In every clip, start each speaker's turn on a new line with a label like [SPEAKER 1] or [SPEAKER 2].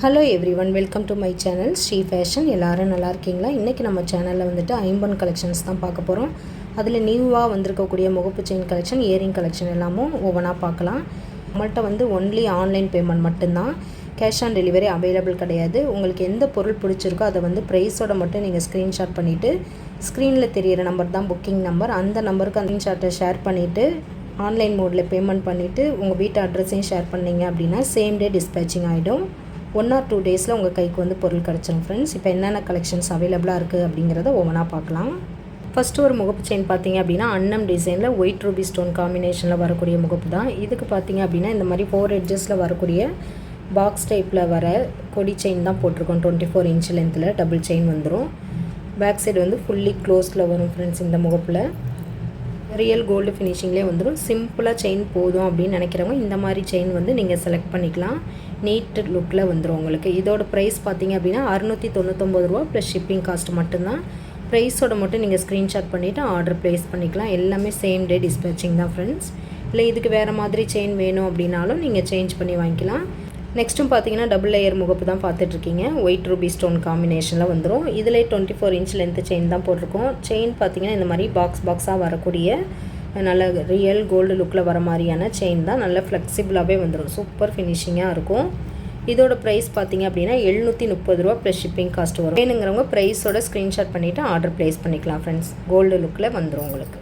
[SPEAKER 1] Hello everyone welcome to my channel Sri fashion எல்லோரும் நல்லா இருக்கீங்களா? இன்றைக்கி நம்ம சேனலில் வந்துட்டு ஐம்பன் கலெக்ஷன்ஸ் தான் பார்க்க போகிறோம் அதில் நியூவாக வந்திருக்கக்கூடிய முகப்பு செயின் கலெக்ஷன் இயரிங் கலெக்ஷன் எல்லாமும் ஒவ்வொன்றா பார்க்கலாம். நம்மள்கிட்ட வந்து ஒன்லி ஆன்லைன் பேமெண்ட் மட்டும்தான். கேஷ் ஆன் டெலிவரி அவைலபிள் கிடையாது. உங்களுக்கு எந்த பொருள் பிடிச்சிருக்கோ அதை வந்து ப்ரைஸோட மட்டும் நீங்கள் ஸ்க்ரீன்ஷாட் பண்ணிவிட்டு ஸ்க்ரீனில் தெரிகிற நம்பர் தான் புக்கிங் நம்பர் அந்த நம்பருக்கு அந்த ஸ்க்ரீன்ஷாட்டை ஷேர் பண்ணிவிட்டு ஆன்லைன் மோடில் பேமெண்ட் பண்ணிவிட்டு உங்கள் வீட்டு அட்ரஸையும் ஷேர் பண்ணீங்க அப்படின்னா சேம் டே டிஸ்பேச்சிங் ஆகிடும் ஒன் ஆர் டூ டேஸில் உங்கள் கைக்கு வந்து பொருள் கிடச்சிரும் ஃப்ரெண்ட்ஸ் இப்போ என்னென்ன கலெக்ஷன்ஸ் அவைலபிளாக இருக்குது அப்படிங்கிறத ஒவ்வொன்றா பார்க்கலாம். ஃபஸ்ட்டு ஒரு முகப்பு செயின் பார்த்தீங்க அப்படின்னா அன்னம் டிசைனில் ஒயிட் ரூபி ஸ்டோன் காம்பினேஷனில் வரக்கூடிய முகப்பு தான். இதுக்கு பார்த்தீங்க அப்படின்னா இந்த மாதிரி ஃபோர் எட்ஜஸில் வரக்கூடிய பாக்ஸ் டைப்பில் வர கொடி செயின் தான் போட்டிருக்கோம். டுவெண்ட்டி ஃபோர் இன்ச் லென்த்தில் டபுள் செயின் வந்துடும் பேக் சைடு வந்து ஃபுல்லி க்ளோஸில் வரும் ஃப்ரெண்ட்ஸ் இந்த முகப்பில். ரியல் கோல்டு ஃபினிஷிங்லேயே வந்துடும் சிம்பிளாக செயின் போதும் அப்படின்னு நினைக்கிறவங்க இந்த மாதிரி செயின் வந்து நீங்கள் செலக்ட் பண்ணிக்கலாம். நீட் லுக்கில் வந்துடும் உங்களுக்கு. இதோட ப்ரைஸ் பார்த்தீங்க அப்படின்னா அறுநூற்றி தொண்ணூத்தொம்பது ரூபா ப்ளஸ் ஷிப்பிங் காஸ்ட் மட்டும்தான். ப்ரைஸோட மட்டும் நீங்கள் ஸ்க்ரீன்ஷாட் பண்ணிவிட்டு ஆர்டர் ப்ளேஸ் பண்ணிக்கலாம். எல்லாமே சேம் டே டிஸ்பேச்சிங் தான் ஃப்ரெண்ட்ஸ் இல்லை இதுக்கு வேறு மாதிரி செயின் வேணும் அப்படின்னாலும் நீங்கள் சேஞ்ச் பண்ணி வாங்கிக்கலாம். நெக்ஸ்ட்டும் பார்த்தீங்கன்னா டபுள் லேயர் முகப்பு தான் பார்த்துட்ருக்கீங்க. ஒயிட் ரூபி ஸ்டோன் காம்பினேஷனில் வந்துடும் இதிலே twenty four inch length chain தான் போட்டிருக்கோம். செயின் பார்த்தீங்கன்னா இந்த மாதிரி பாக்ஸ் பாக்ஸாக வரக்கூடிய நல்ல ரியல் கோல்டு லுக்கில் வர மாதிரியான செயின் தான். நல்ல ஃப்ளெக்சிபிளாகவே வந்துடும் சூப்பர் ஃபினிஷிங்காக இருக்கும். இதோட ப்ரைஸ் பார்த்தீங்க அப்படின்னா எழுநூற்றி முப்பது ரூபா ப்ளஸ் ஷிப்பிங் காஸ்ட் வரும். வேணுங்கிறவங்க ப்ரைஸோட ஸ்க்ரீன்ஷாட் பண்ணிவிட்டு ஆர்டர் ப்ளேஸ் பண்ணிக்கலாம் ஃப்ரெண்ட்ஸ் கோல்டு லுக்கில் வந்துடும் உங்களுக்கு.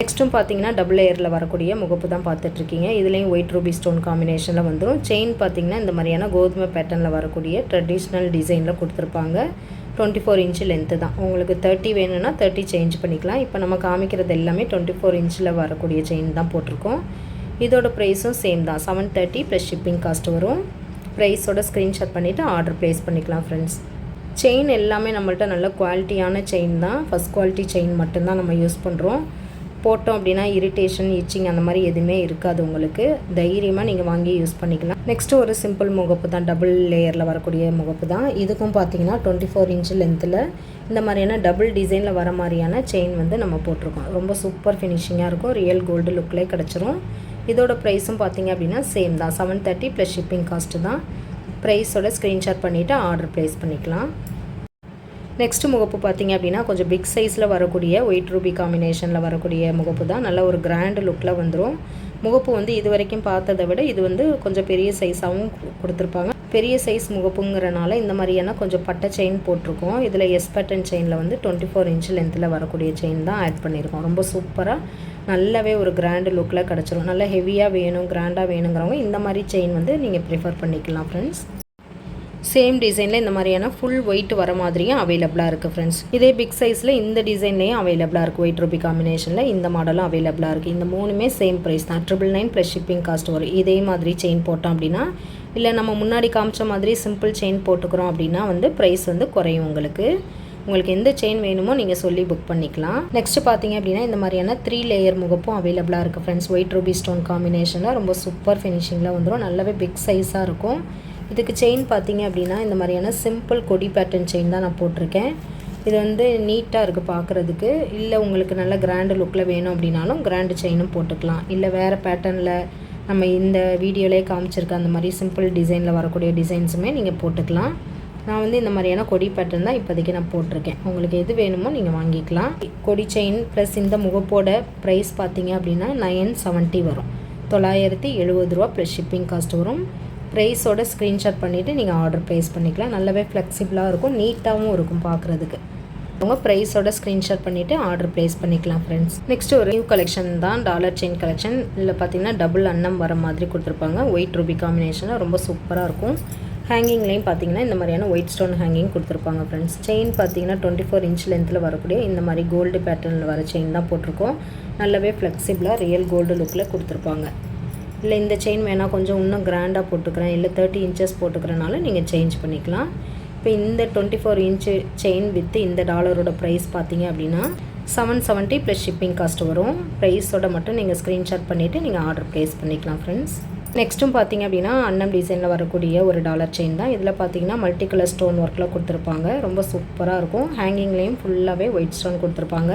[SPEAKER 1] நெக்ஸ்ட்டும் பார்த்தீங்கன்னா டபுள் லேயரில் வரக்கூடிய முகப்பு தான் பார்த்துட்ருக்கீங்க. இதுலேயும் ஒயிட் ரூபி ஸ்டோன் காம்பினேஷனில் வந்துடும் செயின் பார்த்தீங்கன்னா இந்த மாதிரியான கோதுமை பேட்டர்னில் வரக்கூடிய ட்ரெடிஷ்னல் டிசைனில் கொடுத்துருப்பாங்க. டுவெண்ட்டி ஃபோர் இன்ச்சு லென்த்து தான். உங்களுக்கு தேர்ட்டி வேணும்னா தேர்ட்டி சேஞ்ச் பண்ணிக்கலாம். இப்போ நம்ம காமிக்கிறது எல்லாமே டுவெண்ட்டி ஃபோர் இன்ச்சில் வரக்கூடிய செயின் தான் போட்டிருக்கோம். இதோட ப்ரைஸும் சேம் தான். Seven thirty plus shipping cost வரும். ப்ரைஸோட ஸ்க்ரீன்ஷாட் பண்ணிவிட்டு ஆர்டர் ப்ளேஸ் பண்ணிக்கலாம் ஃப்ரெண்ட்ஸ் செயின் எல்லாமே நம்மள்ட்ட நல்ல குவாலிட்டியான செயின் தான். ஃபஸ்ட் குவாலிட்டி செயின் மட்டும்தான் நம்ம யூஸ் பண்ணுறோம் போட்டோம் அப்படின்னா இரிட்டேஷன் இச்சிங் அந்த மாதிரி எதுவுமே இருக்காது உங்களுக்கு. தைரியமாக நீங்கள் வாங்கி யூஸ் பண்ணிக்கலாம். நெக்ஸ்ட்டு ஒரு சிம்பிள் முகப்பு தான். டபுள் லேயரில் வரக்கூடிய முகப்பு தான். இதுக்கும் பார்த்தீங்கன்னா டுவெண்ட்டி ஃபோர் இன்ச்சு லென்த்தில் இந்த மாதிரியான டபுள் டிசைனில் வர மாதிரியான செயின் வந்து நம்ம போட்டிருக்கோம். ரொம்ப சூப்பர் ஃபினிஷிங்காக இருக்கும். ரியல் கோல்டு லுக்லேயே கிடச்சிரும். இதோட ப்ரைஸும் பார்த்தீங்க அப்படின்னா சேம் தான். Seven thirty plus shipping cost தான். ப்ரைஸோட ஸ்க்ரீன்ஷாட் பண்ணிவிட்டு ஆர்டர் ப்ளேஸ் பண்ணிக்கலாம். நெக்ஸ்ட்டு முகப்பு பார்த்தீங்க அப்படின்னா கொஞ்சம் பிக் சைஸில் வரக்கூடிய ஒயிட் ரூபி காம்பினேஷனில் வரக்கூடிய முகப்பு தான். நல்ல ஒரு கிராண்ட் லுக்கில் வந்துடும் முகப்பு வந்து இது வரைக்கும் பார்த்ததை விட இது வந்து கொஞ்சம் பெரிய சைஸாகவும் கொடுத்துருப்பாங்க. பெரிய சைஸ் முகப்புங்கிறனால இந்த மாதிரியான கொஞ்சம் பட்டை செயின் போட்டிருக்கோம். இதில் எஸ் பட்டன் செயினில் வந்து டுவெண்ட்டி ஃபோர் இன்ச் லென்த்தில் வரக்கூடிய செயின் தான் ஆட் பண்ணியிருக்கோம். ரொம்ப சூப்பராக நல்லாவே ஒரு கிராண்டு லுக்கில் கிடச்சிரும். நல்லா ஹெவியாக வேணும் கிராண்டாக வேணுங்கிறவங்க இந்த மாதிரி செயின் வந்து நீங்கள் ப்ரிஃபர் பண்ணிக்கலாம் ஃப்ரெண்ட்ஸ் சேம் டிசைனில் இந்த மாதிரியான ஃபுல் ஒயிட் வர மாதிரியும் அவைலபிளாக இருக்குது ஃப்ரெண்ட்ஸ் இதே பிக் சைஸில் இந்த டிசைன்லேயும் அவைலபிளாக இருக்குது ஒயிட் ரூபி காம்பினேஷனில் இந்த மாடலும் அவைலபிளாக இருக்குது இந்த மூணுமே சேம் ப்ரைஸ் தான். Triple nine plus shipping cost வரும். இதே மாதிரி செயின் போட்டோம் அப்படின்னா இல்லை நம்ம முன்னாடி காமிச்ச மாதிரி சிம்பிள் செயின் போட்டுக்கிறோம் அப்படின்னா வந்து ப்ரைஸ் வந்து குறையும் உங்களுக்கு. உங்களுக்கு எந்த செயின் வேணுமோ நீங்கள் சொல்லி புக் பண்ணிக்கலாம். நெக்ஸ்ட் பார்த்தீங்க அப்படின்னா இந்த மாதிரியான த்ரீ லேயர் முகப்பும் அவைலபிளாக இருக்குது ஃப்ரெண்ட்ஸ் ஒயிட் ரூபி ஸ்டோன் காம்பினேஷனில் ரொம்ப சூப்பர் ஃபினிஷிங்கில் வந்துடும் நல்லாவே பிக் சைஸாக இருக்கும். இதுக்கு செயின் பார்த்தீங்க அப்படின்னா இந்த மாதிரியான சிம்பிள் கொடி பேட்டர்ன் செயின் தான் நான் போட்டிருக்கேன். இது வந்து நீட்டாக இருக்குது பார்க்குறதுக்கு. இல்லை உங்களுக்கு நல்ல கிராண்டு லுக்கில் வேணும் அப்படின்னாலும் கிராண்டு செயினும் போட்டுக்கலாம். இல்லை வேறு பேட்டர்னில் நம்ம இந்த வீடியோலேயே காமிச்சிருக்க அந்த மாதிரி சிம்பிள் டிசைனில் வரக்கூடிய டிசைன்ஸுமே நீங்கள் போட்டுக்கலாம். நான் வந்து இந்த மாதிரியான கொடி பேட்டர்ன் தான் இப்போதைக்கு நான் போட்டிருக்கேன். உங்களுக்கு எது வேணுமோ நீங்கள் வாங்கிக்கலாம். கொடி செயின் ப்ளஸ் இந்த முகப்போட ப்ரைஸ் பார்த்தீங்க அப்படின்னா நைன் செவன்ட்டி வரும். தொள்ளாயிரத்தி எழுபது ரூபா ப்ளஸ் ஷிப்பிங் காஸ்ட் வரும். ப்ரைஸோட ஸ்க்ரீன்ஷாட் பண்ணிவிட்டு நீங்கள் ஆர்டர் ப்ளேஸ் பண்ணிக்கலாம். நல்லாவே ஃப்ளெக்சிபிளாக இருக்கும் நீட்டாகவும் இருக்கும் பார்க்குறதுக்கு. அவங்க ப்ரைஸோட ஸ்க்ரீன்ஷாட் பண்ணிவிட்டு ஆர்டர் ப்ளேஸ் பண்ணிக்கலாம் ஃப்ரெண்ட்ஸ் நெக்ஸ்ட் ஒரு நியூ கலெக்ஷன் தான் டாலர் செயின் கலெக்ஷன் இதில் பார்த்தீங்கன்னா டபுள் அன்னம் வர மாதிரி கொடுத்துருப்பாங்க. ஒயிட் ரூபி காம்பினேஷனாக ரொம்ப சூப்பராக இருக்கும். ஹேங்கிங்லேயும் பார்த்தீங்கன்னா இந்த மாதிரியான ஒயிட் ஸ்டோன் ஹேங்கிங் கொடுத்துருப்பாங்க ஃப்ரெண்ட்ஸ் செயின் பார்த்தீங்கன்னா டுவெண்ட்டி ஃபோர் இன்ச் லென்த்தில் வரக்கூடிய இந்த மாதிரி கோல்டு பேட்டர்னில் வர செயின் தான் போட்டிருக்கோம். நல்லாவே ஃப்ளெக்சிபிளாக ரியல் கோல்டு லுக்கில் கொடுத்துருப்பாங்க. இல்லை இந்த செயின் வேணால் கொஞ்சம் இன்னும் கிராண்டாக போட்டுக்கிறேன். இல்லை தேர்ட்டி இன்ச்சஸ் போட்டுக்கிறனால நீங்கள் சேஞ்ச் பண்ணிக்கலாம். இப்போ இந்த twenty four inch chain with இந்த டாலரோட ப்ரைஸ் பார்த்தீங்க அப்படின்னா seven seventy plus shipping cost வரும். ப்ரைஸோட மட்டும் நீங்கள் ஸ்க்ரீன்ஷாட் பண்ணிவிட்டு நீங்கள் ஆர்டர் ப்ளேஸ் பண்ணிக்கலாம் ஃப்ரெண்ட்ஸ் நெக்ஸ்ட்டும் பார்த்தீங்க அப்படின்னா அன்னம் டிசைனில் வரக்கூடிய ஒரு டாலர் செயின் தான். இதில் பார்த்தீங்கன்னா மல்டி கலர் ஸ்டோன் ஒர்க்கில் கொடுத்துருப்பாங்க. ரொம்ப சூப்பராக இருக்கும். ஹேங்கிங்லேயும் ஃபுல்லாகவே ஒயிட் ஸ்டோன் கொடுத்துருப்பாங்க.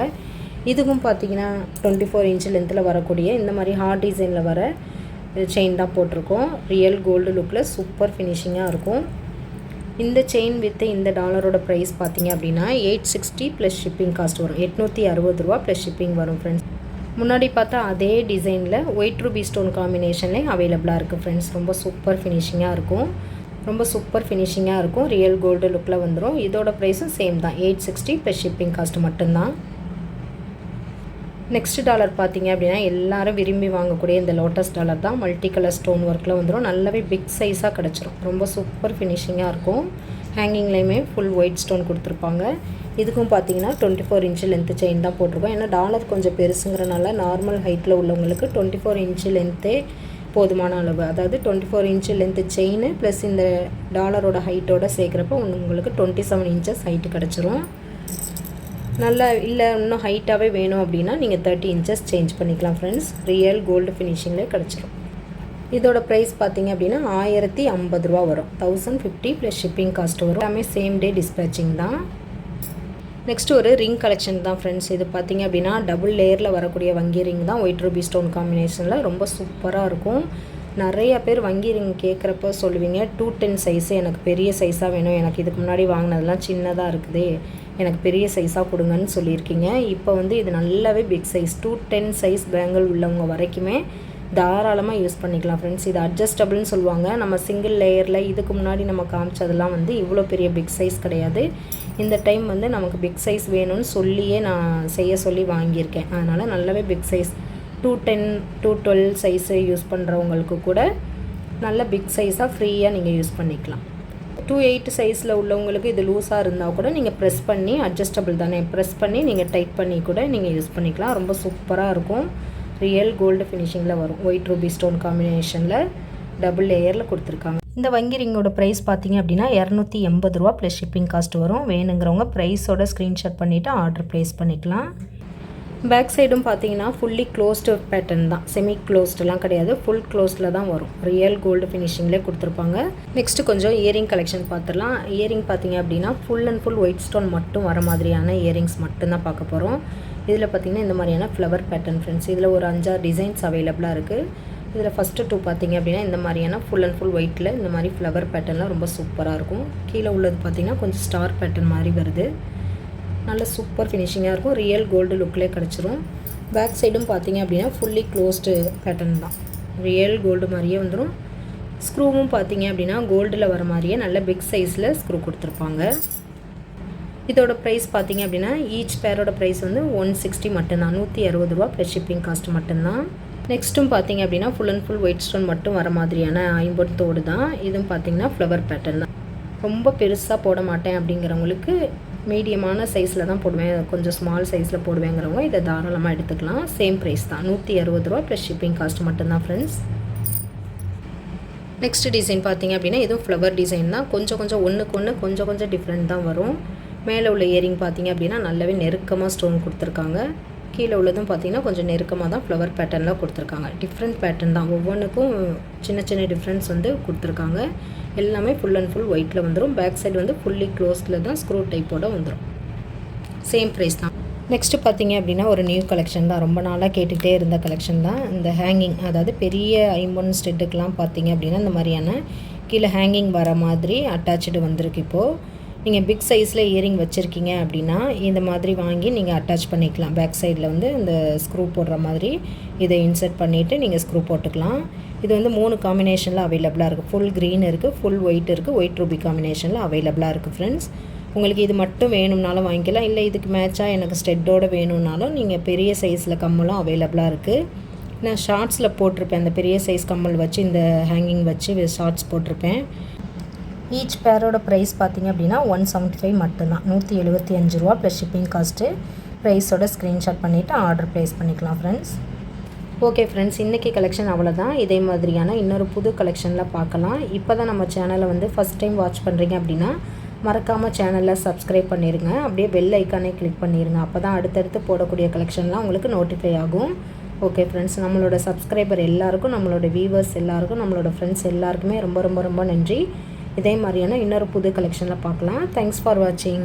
[SPEAKER 1] இதுவும் பார்த்தீங்கன்னா டுவெண்ட்டி ஃபோர் இன்ச்சு லென்த்தில் வரக்கூடிய இந்த மாதிரி ஹார்ட் டிசைனில் வர செயின் தான் போட்டிருக்கோம். ரியல் கோல்டு லுக்கில் சூப்பர் ஃபினிஷிங்காக இருக்கும். இந்த செயின் வித்து இந்த டாலரோட ப்ரைஸ் பார்த்தீங்க அப்படின்னா eight sixty plus shipping cost வரும். எட்நூற்றி அறுபது ரூபா ப்ளஸ் ஷிப்பிங் வரும் ஃப்ரெண்ட்ஸ் முன்னாடி பார்த்தா அதே டிசைனில் ஒயிட் ரூபி ஸ்டோன் காம்பினேஷன்லேயும் அவைலபிளாக இருக்குது ஃப்ரெண்ட்ஸ் ரொம்ப சூப்பர் ஃபினிஷிங்காக இருக்கும். ரொம்ப சூப்பர் ஃபினிஷிங்காக இருக்கும். ரியல் கோல்டு லுக்கில் வந்துடும் இதோட ப்ரைஸும் சேம் தான். Eight sixty plus shipping cost மட்டும்தான். நெக்ஸ்ட் டாலர் பார்த்தீங்க அப்படின்னா எல்லாரும் விரும்பி வாங்கக்கூடிய இந்த லோட்டஸ் டாலர் தான். மல்டி கலர் ஸ்டோன் ஒர்க்கில் வந்துடும் நல்லாவே பிக் சைஸாக கிடச்சிரும். ரொம்ப சூப்பர் ஃபினிஷிங்காக இருக்கும். ஹேங்கிங்லேயுமே ஃபுல் ஒயிட் ஸ்டோன் கொடுத்துருப்பாங்க. இதுக்கும் பார்த்தீங்கன்னா twenty four inch length chain தான் போட்டிருக்கோம். ஏன்னா டாலர் கொஞ்சம் பெருசுங்கிறனால நார்மல் ஹைட்டில் உள்ளவங்களுக்கு டுவெண்ட்டி ஃபோர் இன்ச்சு லென்த்தே போதுமான அளவு. அதாவது twenty four inch length chain plus இந்த டாலரோட ஹைட்டோட சேர்க்குறப்போ உங்களுக்கு டுவெண்ட்டி செவன் இன்ச்சஸ் ஹைட்டு கிடச்சிரும். நல்லா இல்லை இன்னும் ஹைட்டாகவே வேணும் அப்படின்னா நீங்கள் தேர்ட்டி இன்ச்சஸ் சேஞ்ச் பண்ணிக்கலாம் ஃப்ரெண்ட்ஸ் ரியல் கோல்டு ஃபினிஷிங்கில் கிடச்சிரும். இதோட ப்ரைஸ் பார்த்தீங்க அப்படின்னா ஆயிரத்தி ஐம்பது ரூபா வரும். Thousand fifty plus shipping cost வரும். எல்லாமே சேம் டே டிஸ்பேச்சிங் தான். நெக்ஸ்ட் ஒரு ரிங் கலெக்ஷன் தான் ஃப்ரெண்ட்ஸ் இது பார்த்தீங்க அப்படின்னா டபுள் லேயரில் வரக்கூடிய வங்கி ரிங் தான் ஒயிட் ரூபி ஸ்டோன் காம்பினேஷனில் ரொம்ப சூப்பராக இருக்கும். நிறைய பேர் வங்கி ரிங் கேட்குறப்ப சொல்லுவீங்க டூ டென் சைஸு எனக்கு பெரிய சைஸாக வேணும். எனக்கு இதுக்கு முன்னாடி வாங்கினதெல்லாம் சின்னதாக இருக்குது. எனக்கு பெரிய சைஸாக கொடுங்கன்னு சொல்லியிருக்கீங்க. இப்போ வந்து இது நல்லாவே big size two ten size bangle உள்ளவங்க வரைக்குமே தாராளமாக யூஸ் பண்ணிக்கலாம் ஃப்ரெண்ட்ஸ் இது அட்ஜஸ்டபிள்னு சொல்லுவாங்க. நம்ம சிங்கிள் லேயரில் இதுக்கு முன்னாடி நம்ம காமிச்சதெல்லாம் வந்து இவ்வளோ பெரிய பிக் சைஸ் கிடையாது. இந்த டைம் வந்து நமக்கு பிக் சைஸ் வேணும்னு சொல்லியே நான் செய்ய சொல்லி வாங்கியிருக்கேன். அதனால் நல்லாவே big size two ten two twelve size use பண்ணுறவங்களுக்கு கூட நல்ல பிக் சைஸாக ஃப்ரீயாக நீங்கள் யூஸ் பண்ணிக்கலாம். டூ எயிட் சைஸில் உள்ளவங்களுக்கு இது லூஸாக இருந்தால் கூட நீங்கள் ப்ரெஸ் பண்ணி அட்ஜஸ்டபிள் தானே. ப்ரெஸ் பண்ணி நீங்கள் டைட் பண்ணி கூட நீங்கள் யூஸ் பண்ணிக்கலாம். ரொம்ப சூப்பராக இருக்கும். ரியல் கோல்டு ஃபினிஷிங்கில் வரும். ஒயிட் ரூபி ஸ்டோன் காம்பினேஷனில் டபுள் லேயரில் கொடுத்துருக்காங்க. இந்த வங்கி ரிங்கோட ப்ரைஸ் பார்த்தீங்க அப்படின்னா இரநூத்தி எண்பது ரூபா ப்ளஸ் ஷிப்பிங் காஸ்ட் வரும். வேணுங்கிறவங்க ப்ரைஸோட ஸ்க்ரீன்ஷாட் பண்ணிவிட்டு ஆர்டர் ப்ளேஸ் பண்ணிக்கலாம். பேக் சைடும் பார்த்தீங்கன்னா ஃபுல்லி க்ளோஸ்டு பேட்டர்ன் தான். செமி க்ளோஸ்டெலாம் கிடையாது. ஃபுல் க்ளோஸ்டில் தான் வரும். ரியல் கோல்டு ஃபினிஷிங்லேயே கொடுத்துருப்பாங்க. நெக்ஸ்ட்டு கொஞ்சம் இயரிங் கலெக்ஷன் பார்த்துடலாம். இயரிங் பார்த்தீங்க அப்படின்னா full and full white stone மட்டும் வர மாதிரியான இயரிங்ஸ் மட்டும்தான் பார்க்க போகிறோம் இதில் பார்த்திங்கன்னா இந்த மாதிரியான ஃப்ளவர் பேட்டர்ன் ஃப்ரெண்ட்ஸ் இதில் ஒரு அஞ்சாறு டிசைன்ஸ் அவைலபிளாக இருக்குது இதில் ஃபஸ்ட்டு டூ பார்த்திங்க அப்படின்னா இந்த மாதிரியான ஃபுல் அண்ட் ஃபுல் ஒயிட்டில் இந்த மாதிரி ஃப்ளவர் பேட்டர்ன்லாம் ரொம்ப சூப்பராக இருக்கும். கீழே உள்ளது பார்த்திங்கன்னா கொஞ்சம் ஸ்டார் பேட்டர்ன் மாதிரி வருது. நல்ல சூப்பர் ஃபினிஷிங்காக இருக்கும். ரியல் கோல்டு லுக்லேயே கிடச்சிரும். பேக் சைடும் பார்த்தீங்க அப்படின்னா ஃபுல்லி க்ளோஸ்டு பேட்டர்ன் தான். ரியல் கோல்டு மாதிரியே வந்துடும் ஸ்க்ரூவும் பார்த்தீங்க அப்படின்னா கோல்டில் வர மாதிரியே நல்ல பிக் சைஸில் ஸ்க்ரூ கொடுத்துருப்பாங்க. இதோட ப்ரைஸ் பார்த்தீங்க அப்படின்னா ஈச் பேரோட ப்ரைஸ் வந்து ஒன் சிக்ஸ்டி மட்டும்தான். நூற்றி அறுபது ரூபா ப்ளஸ் ஷிப்பிங் காஸ்ட் மட்டும்தான். நெக்ஸ்ட்டும் பார்த்தீங்க அப்படின்னா full and full white stone மட்டும் வர மாதிரியான ஐம்பொன் தோடு தான் இதுவும் பார்த்தீங்கன்னா ஃப்ளவர் பேட்டர்ன் தான். ரொம்ப பெருசாக போட மாட்டேன் அப்படிங்கிறவங்களுக்கு மீடியமான சைஸில் தான் போடுவேன். கொஞ்சம் ஸ்மால் சைஸில் போடுவேங்கிறவங்க இதை தாராளமாக எடுத்துக்கலாம். சேம் ப்ரைஸ் தான். நூற்றி அறுபது ரூபா ப்ளஸ் ஷிப்பிங் காஸ்ட் மட்டும்தான் ஃப்ரெண்ட்ஸ் நெக்ஸ்ட் டிசைன் பார்த்தீங்க அப்படின்னா இதுவும் ஃப்ளவர் டிசைன் தான். கொஞ்சம் கொஞ்சம் ஒன்றுக்கு ஒன்று கொஞ்சம் கொஞ்சம் டிஃப்ரெண்ட் தான் வரும். மேலே உள்ள இயரிங் பார்த்தீங்க அப்படின்னா நல்லாவே நெருக்கமாக ஸ்டோன் கொடுத்துருக்காங்க. கீழே உள்ளதும் பார்த்தீங்கன்னா கொஞ்சம் நெருக்கமாக தான் ஃப்ளவர் பேட்டர்னில் கொடுத்துருக்காங்க. டிஃப்ரெண்ட் பேட்டர்ன் தான். ஒவ்வொன்றுக்கும் சின்ன சின்ன டிஃப்ரென்ஸ் வந்து கொடுத்துருக்காங்க. எல்லாமே ஃபுல் அண்ட் ஃபுல் ஒயிட்டில் வந்துடும் பேக் சைடு வந்து ஃபுல்லி க்ளோஸில் தான் ஸ்க்ரூ டைப்போட வந்துடும் சேம் ப்ரைஸ் தான். நெக்ஸ்ட்டு பார்த்தீங்க அப்படின்னா ஒரு நியூ கலெக்ஷன் தான். ரொம்ப நாளாக கேட்டுகிட்டே இருந்த கலெக்ஷன் தான். இந்த ஹேங்கிங் அதாவது பெரிய ஐம்பொன் ஸ்டெட்டுக்கெலாம் பார்த்தீங்க அப்படின்னா இந்த மாதிரியான கீழே ஹேங்கிங் வர மாதிரி அட்டாச்சு வந்திருக்கு இப்போது நீங்கள் பிக் சைஸில் இயரிங் வச்சுருக்கீங்க அப்படின்னா இந்த மாதிரி வாங்கி நீங்கள் அட்டாச் பண்ணிக்கலாம். பேக் சைடில் வந்து இந்த ஸ்க்ரூ போடுற மாதிரி இதை இன்சர்ட் பண்ணிவிட்டு நீங்கள் ஸ்க்ரூ போட்டுக்கலாம். இது வந்து மூணு காம்பினேஷனில் அவைலபிளாக இருக்குது ஃபுல் க்ரீன் இருக்குது ஃபுல் ஒயிட் இருக்குது ஒயிட் ரூபி காம்பினேஷனில் அவைலபிளாக இருக்குது ஃப்ரெண்ட்ஸ் உங்களுக்கு இது மட்டும் வேணும்னாலும் வாங்கிக்கலாம். இல்லை இதுக்கு மேட்சாக எனக்கு ஸ்டெட்டோடு வேணும்னாலும் நீங்கள் பெரிய சைஸில் கம்மலும் அவைலபிளாக இருக்குது நான் ஷார்ட்ஸில் போட்டிருப்பேன். அந்த பெரிய சைஸ் கம்மல் வச்சு இந்த ஹேங்கிங் வச்சு ஷார்ட்ஸ் போட்டிருப்பேன். ஈச் பேரோட ப்ரைஸ் பார்த்திங்க அப்படின்னா ஒன் செவன்ட்டி ஃபைவ் மட்டும்தான். நூற்றி எழுபத்தி அஞ்சு ரூபா ப்ளஸ் ஷிப்பிங் காஸ்ட்டு ப்ரைஸோட ஸ்க்ரீன்ஷாட் பண்ணிவிட்டு ஆர்டர் ப்ளேஸ் பண்ணிக்கலாம் ஃப்ரெண்ட்ஸ் ஓகே ஃப்ரெண்ட்ஸ் இன்றைக்கி கலெக்ஷன் அவ்வளோதான் இதே மாதிரியான இன்னொரு புது கலெக்ஷனில் பார்க்கலாம். இப்போ தான் நம்ம சேனலை வந்து ஃபஸ்ட் டைம் வாட்ச் பண்ணுறீங்க அப்படின்னா மறக்காமல் சேனலில் சப்ஸ்கிரைப் பண்ணிடுங்க அப்படியே பெல் ஐக்கானே கிளிக் பண்ணிடுங்க அப்போ தான் அடுத்தடுத்து போடக்கூடிய கலெக்ஷன்லாம் உங்களுக்கு நோட்டிஃபை ஆகும். ஓகே ஃப்ரெண்ட்ஸ் நம்மளோட சப்ஸ்கிரைபர் எல்லாருக்கும் நம்மளோட வியூவர்ஸ் எல்லாருக்கும் நம்மளோட ஃப்ரெண்ட்ஸ் எல்லாருக்குமே ரொம்ப ரொம்ப ரொம்ப நன்றி. இதே மாதிரியான இன்னொரு புது கலெக்ஷனில் பார்க்கலாம். தேங்க்ஸ் ஃபார் வாட்சிங்